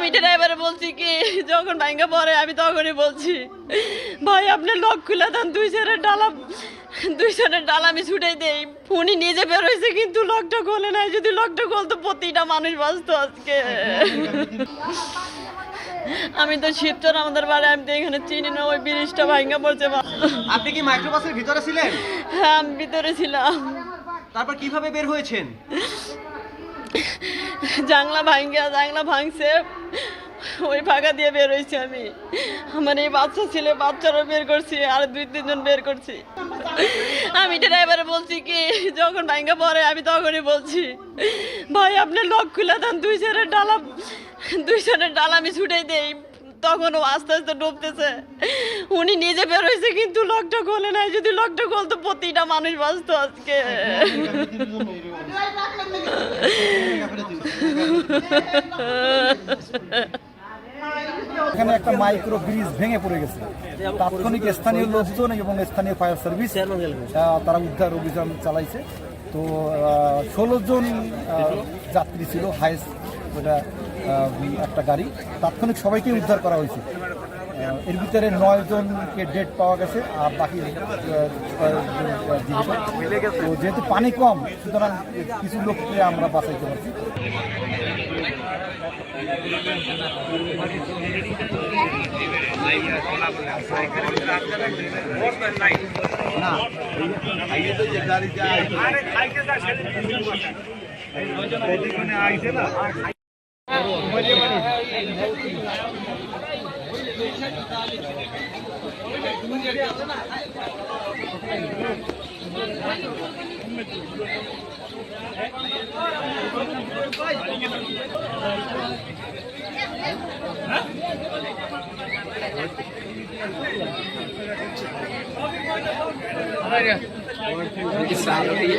আমি ড্রাইভারে বলছি কি যখন ভাঙ্গা পরে আমি তখনই বলছি ভাই আপনি লক খুলে দেন দুই সেরের ডালা দুই সেরের ডালা আমি ছুটে দেই। ফোনই নিজে বেরোইছে কিন্তু লকটা খোলে নাই। যদি লকটা খোলতো প্রতিটা মানুষ বাঁচতো আজকে। আমি তো শিবচর আমাদের বাড়ি আমি তো এখানে চিনি না ওই ব্রিজটা ভাঙ্গা পড়ছে আপনি কি মাইক্রোবাসের ভিতরে ছিলেন? হ্যাঁ আমি ভিতরে ছিলাম। তারপর কীভাবে বের হয়েছেন? জাংলা ভাঙ্গা জাংলা ভাঙছে। ওই ফাঁকা দিয়ে বের হয়েছি আমি। আমার এই বাচ্চা ছিল, বাচ্চারও বের করছি, আর দুই, তিনজন বের করছি। আমি ড্রাইভারে বলছি কি, যখন ভাঙ্গা পরে আমি তখনই বলছি, ভাই আপনি লক খুলে দেন, দুই সেরের ডালা, দুই সেরের ডালা আমি ছুটে দেই। তখন ও আস্তে আস্তে ডুবতেছে। উনি নিজে বের হয়েছে কিন্তু লকটা খোলে নাই। যদি লকটা খুলতো প্রতিটা মানুষ বাঁচতো আজকে। এখানে একটা মাইক্রো ব্রিজ ভেঙে পড়ে গেছে। তাৎক্ষণিক স্থানীয় লোকজন এবং স্থানীয় ফায়ার সার্ভিস তারা উদ্ধার অভিযান চালাইছে। তো ষোলো জন যাত্রী ছিল হাইস্ট যেটা একটা গাড়ি। তাৎক্ষণিক সবাইকে উদ্ধার করা হয়েছে। এর ভিতরে নয় জনকে ডেড পাওয়া গেছে আর বাকি আহ, ছয় জন, আহ, জীবিত তো যেহেতু পানি কম সুতরাং কিছু লোককে আমরা বাঁচাইতে পারছি Olha, que saia aí.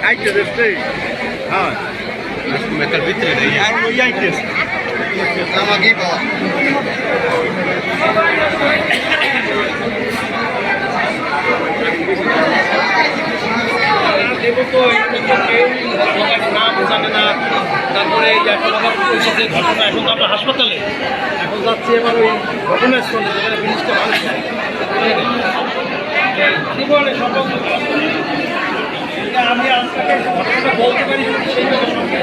Kijk, dit is het. Ah, dat is met de witte. Ja, moet jij dit. তারপরে এই যে একটা ঘটনা এখন তো আমরা হাসপাতালে এখন যাচ্ছি এবার ওই ঘটনাস্থলে যেখানে জিনিসটা আমি আজকে ঘটনাটা বলতে পারি কিন্তু সেইভাবে সঙ্গে